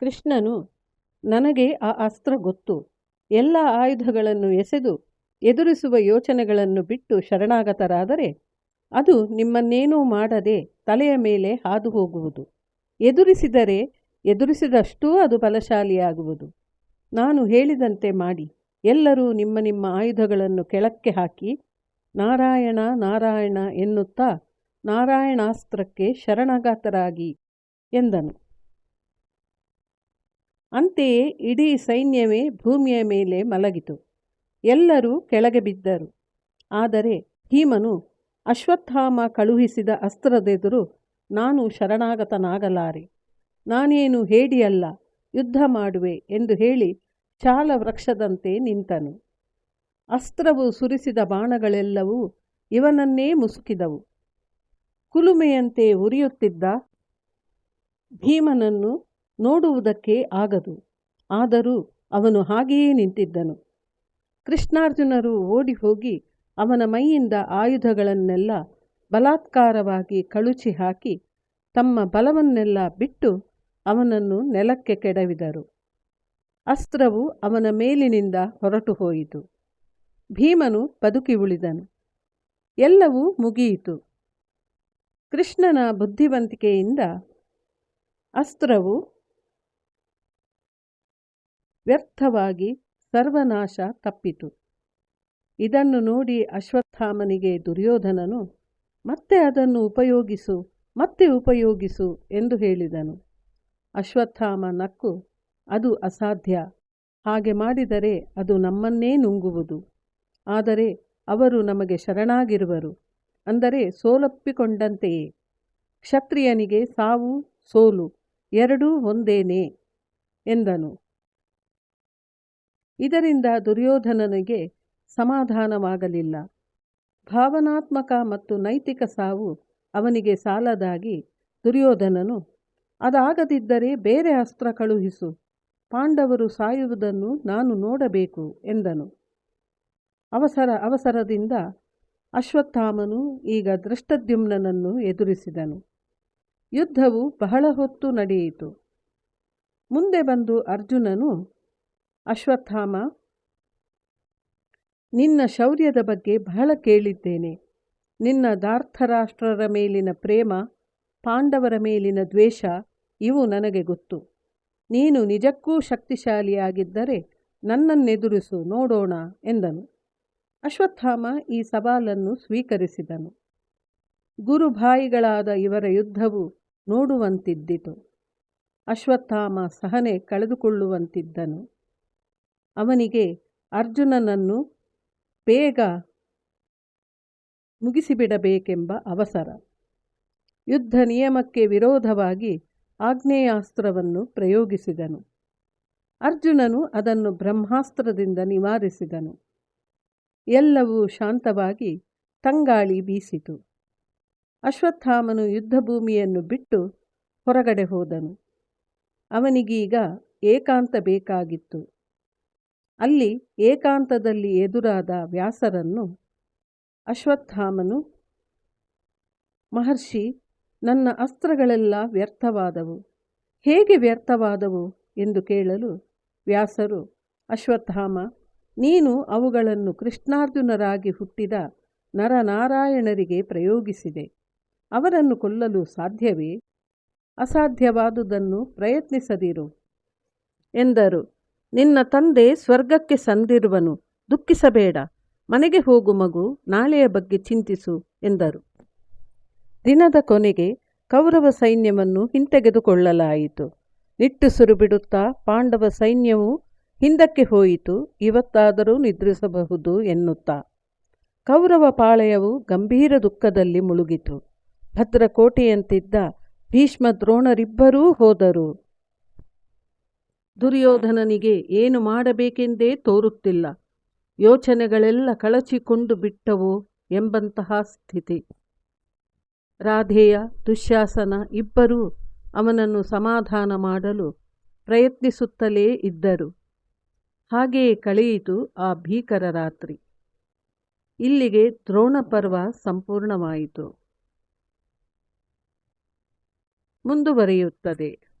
ಕೃಷ್ಣನು, ನನಗೆ ಆ ಅಸ್ತ್ರ ಗೊತ್ತು. ಎಲ್ಲ ಆಯುಧಗಳನ್ನು ಎಸೆದು ಎದುರಿಸುವ ಯೋಚನೆಗಳನ್ನು ಬಿಟ್ಟು ಶರಣಾಗತರಾದರೆ ಅದು ನಿಮ್ಮನ್ನೇನೂ ಮಾಡದೆ ತಲೆಯ ಮೇಲೆ ಹಾದು ಹೋಗುವುದು ಎದುರಿಸಿದರೆ ಎದುರಿಸಿದಷ್ಟೂ ಅದು ಬಲಶಾಲಿಯಾಗುವುದು. ನಾನು ಹೇಳಿದಂತೆ ಮಾಡಿ. ಎಲ್ಲರೂ ನಿಮ್ಮ ನಿಮ್ಮ ಆಯುಧಗಳನ್ನು ಕೆಳಕ್ಕೆ ಹಾಕಿ, ನಾರಾಯಣ ನಾರಾಯಣ ಎನ್ನುತ್ತಾ ನಾರಾಯಣಾಸ್ತ್ರಕ್ಕೆ ಶರಣಾಗತರಾಗಿ ಎಂದನು. ಅಂತೆಯೇ ಇಡೀ ಸೈನ್ಯವೇ ಭೂಮಿಯ ಮೇಲೆ ಮಲಗಿತು. ಎಲ್ಲರೂ ಕೆಳಗೆ ಬಿದ್ದರು. ಆದರೆ ಭೀಮನು ಅಶ್ವತ್ಥಾಮ ಕಳುಹಿಸಿದ ಅಸ್ತ್ರದೆದುರು, ನಾನು ಶರಣಾಗತನಾಗಲಾರೆ. ನಾನೇನು ಹೇಡಿಯಲ್ಲ, ಯುದ್ಧ ಮಾಡುವೆ ಎಂದು ಹೇಳಿ ಚಾಲ ವೃಕ್ಷದಂತೆ ನಿಂತನು. ಅಸ್ತ್ರವು ಸುರಿಸಿದ ಬಾಣಗಳೆಲ್ಲವೂ ಇವನನ್ನೇ ಮುಸುಕಿದವು. ಕುಲುಮೆಯಂತೆ ಉರಿಯುತ್ತಿದ್ದ ಭೀಮನನ್ನು ನೋಡುವುದಕ್ಕೆ ಆಗದು. ಆದರೂ ಅವನು ಹಾಗೆಯೇ ನಿಂತಿದ್ದನು. ಕೃಷ್ಣಾರ್ಜುನರು ಓಡಿ ಹೋಗಿ ಅವನ ಮೈಯಿಂದ ಆಯುಧಗಳನ್ನೆಲ್ಲ ಬಲಾತ್ಕಾರವಾಗಿ ಕಳುಚಿ ಹಾಕಿ ತಮ್ಮ ಬಲವನ್ನೆಲ್ಲ ಬಿಟ್ಟು ಅವನನ್ನು ನೆಲಕ್ಕೆ ಕೆಡವಿದರು. ಅಸ್ತ್ರವು ಅವನ ಮೇಲಿನಿಂದ ಹೊರಟು ಹೋಯಿತು. ಭೀಮನು ಬದುಕಿ ಉಳಿದನು. ಎಲ್ಲವೂ ಮುಗಿಯಿತು. ಕೃಷ್ಣನ ಬುದ್ಧಿವಂತಿಕೆಯಿಂದ ಅಸ್ತ್ರವು ವ್ಯರ್ಥವಾಗಿ ಸರ್ವನಾಶ ತಪ್ಪಿತು. ಇದನ್ನು ನೋಡಿ ಅಶ್ವತ್ಥಾಮನಿಗೆ ದುರ್ಯೋಧನನು, ಮತ್ತೆ ಅದನ್ನು ಉಪಯೋಗಿಸು, ಮತ್ತೆ ಉಪಯೋಗಿಸು ಎಂದು ಹೇಳಿದನು. ಅಶ್ವತ್ಥಾಮ ನಕ್ಕು, ಅದು ಅಸಾಧ್ಯ, ಹಾಗೆ ಮಾಡಿದರೆ ಅದು ನಮ್ಮನ್ನೇ ನುಂಗುವುದು. ಆದರೆ ಅವರು ನಮಗೆ ಶರಣಾಗಿರುವರು, ಅಂದರೆ ಸೋಲಪ್ಪಿಕೊಂಡಂತೆಯೇ. ಕ್ಷತ್ರಿಯನಿಗೆ ಸಾವು, ಸೋಲು, ಎರಡೂ ಒಂದೇನೇ ಎಂದನು. ಇದರಿಂದ ದುರ್ಯೋಧನನಿಗೆ ಸಮಾಧಾನವಾಗಲಿಲ್ಲ. ಭಾವನಾತ್ಮಕ ಮತ್ತು ನೈತಿಕ ಸಾವು ಅವನಿಗೆ ಸಾಲದಾಗಿ ದುರ್ಯೋಧನನು, ಅದಾಗದಿದ್ದರೆ ಬೇರೆ ಅಸ್ತ್ರ ಕಳುಹಿಸು, ಪಾಂಡವರು ಸಾಯುವುದನ್ನು ನಾನು ನೋಡಬೇಕು ಎಂದನು. ಅವಸರ ಅವಸರದಿಂದ ಅಶ್ವತ್ಥಾಮನು ಈಗ ದೃಷ್ಟದ್ಯುಮ್ನನನ್ನು ಎದುರಿಸಿದನು. ಯುದ್ಧವು ಬಹಳ ಹೊತ್ತು ನಡೆಯಿತು. ಮುಂದೆ ಬಂದು ಅರ್ಜುನನು ಅಶ್ವತ್ಥಾಮ, ನಿನ್ನ ಶೌರ್ಯದ ಬಗ್ಗೆ ಬಹಳ ಕೇಳಿದ್ದೇನೆ. ನಿನ್ನ ದಾರ್ಥರಾಷ್ಟ್ರರ ಮೇಲಿನ ಪ್ರೇಮ, ಪಾಂಡವರ ಮೇಲಿನ ದ್ವೇಷ, ಇವು ನನಗೆ ಗೊತ್ತು. ನೀನು ನಿಜಕ್ಕೂ ಶಕ್ತಿಶಾಲಿಯಾಗಿದ್ದರೆ ನನ್ನನ್ನೆದುರಿಸು, ನೋಡೋಣ ಎಂದನು. ಅಶ್ವತ್ಥಾಮ ಈ ಸವಾಲನ್ನು ಸ್ವೀಕರಿಸಿದನು. ಗುರುಭಾಯಿಗಳಾದ ಇವರ ಯುದ್ಧವು ನೋಡುವಂತಿದ್ದಿತು. ಅಶ್ವತ್ಥಾಮ ಸಹನೆ ಕಳೆದುಕೊಳ್ಳುವಂತಿದ್ದನು. ಅವನಿಗೆ, ಅರ್ಜುನನನ್ನು ಬೇಗ ಮುಗಿಸಿಬಿಡಬೇಕೆಂಬ ಅವಸರ. ಯುದ್ಧ ನಿಯಮಕ್ಕೆ ವಿರೋಧವಾಗಿ ಆಗ್ನೇಯಾಸ್ತ್ರವನ್ನು ಪ್ರಯೋಗಿಸಿದನು. ಅರ್ಜುನನು ಅದನ್ನು ಬ್ರಹ್ಮಾಸ್ತ್ರದಿಂದ ನಿವಾರಿಸಿದನು. ಎಲ್ಲವೂ ಶಾಂತವಾಗಿ ತಂಗಾಳಿ ಬೀಸಿತು. ಅಶ್ವತ್ಥಾಮನು ಯುದ್ಧಭೂಮಿಯನ್ನು ಬಿಟ್ಟು ಹೊರಗಡೆ ಹೋದನು. ಅವನಿಗೀಗ ಏಕಾಂತ ಬೇಕಾಗಿತ್ತು. ಅಲ್ಲಿ ಏಕಾಂತದಲ್ಲಿ ಎದುರಾದ ವ್ಯಾಸರನ್ನು ಅಶ್ವತ್ಥಾಮನು, ಮಹರ್ಷಿ, ನನ್ನ ಅಸ್ತ್ರಗಳೆಲ್ಲ ವ್ಯರ್ಥವಾದವು. ಹೇಗೆ ವ್ಯರ್ಥವಾದವು? ಎಂದು ಕೇಳಲು ವ್ಯಾಸರು, ಅಶ್ವತ್ಥಾಮ, ನೀನು ಅವುಗಳನ್ನು ಕೃಷ್ಣಾರ್ಜುನರಾಗಿ ಹುಟ್ಟಿದ ನರನಾರಾಯಣರಿಗೆ ಪ್ರಯೋಗಿಸಿದೆ. ಅವರನ್ನು ಕೊಲ್ಲಲು ಸಾಧ್ಯವೇ? ಅಸಾಧ್ಯವಾದುದನ್ನು ಪ್ರಯತ್ನಿಸದಿರು. ಎಂದರು. ನಿನ್ನ ತಂದೆ ಸ್ವರ್ಗಕ್ಕೆ ಸಂದಿರುವನು, ದುಃಖಿಸಬೇಡ. ಮನೆಗೆ ಹೋಗು ಮಗು, ನಾಳೆಯ ಬಗ್ಗೆ ಚಿಂತಿಸು ಎಂದರು. ದಿನದ ಕೊನೆಗೆ ಕೌರವ ಸೈನ್ಯವನ್ನು ಹಿಂತೆಗೆದುಕೊಳ್ಳಲಾಯಿತು. ನಿಟ್ಟುಸಿರು ಬಿಡುತ್ತಾ ಪಾಂಡವ ಸೈನ್ಯವು ಹಿಂದಕ್ಕೆ ಹೋಯಿತು, ಇವತ್ತಾದರೂ ನಿದ್ರಿಸಬಹುದು ಎನ್ನುತ್ತಾ. ಕೌರವ ಪಾಳೆಯವು ಗಂಭೀರ ದುಃಖದಲ್ಲಿ ಮುಳುಗಿತು. ಭದ್ರಕೋಟೆಯಂತಿದ್ದ ಭೀಷ್ಮ ದ್ರೋಣರಿಬ್ಬರೂ ಹೋದರು. ದುರ್ಯೋಧನನಿಗೆ ಏನು ಮಾಡಬೇಕೆಂದೇ ತೋರುತ್ತಿಲ್ಲ. ಯೋಚನೆಗಳೆಲ್ಲ ಕಳಚಿಕೊಂಡು ಬಿಟ್ಟವು ಎಂಬಂತಹ ಸ್ಥಿತಿ. ರಾಧೇಯ ದುಶ್ಯಾಸನ ಇಬ್ಬರೂ ಅವನನ್ನು ಸಮಾಧಾನ ಮಾಡಲು ಪ್ರಯತ್ನಿಸುತ್ತಲೇ ಇದ್ದರು. ಹಾಗೆಯೇ ಕಳೆಯಿತು ಆ ಭೀಕರ ರಾತ್ರಿ. ಇಲ್ಲಿಗೆ ದ್ರೋಣ ಪರ್ವ ಸಂಪೂರ್ಣವಾಯಿತು. ಮುಂದುವರಿಯುತ್ತದೆ.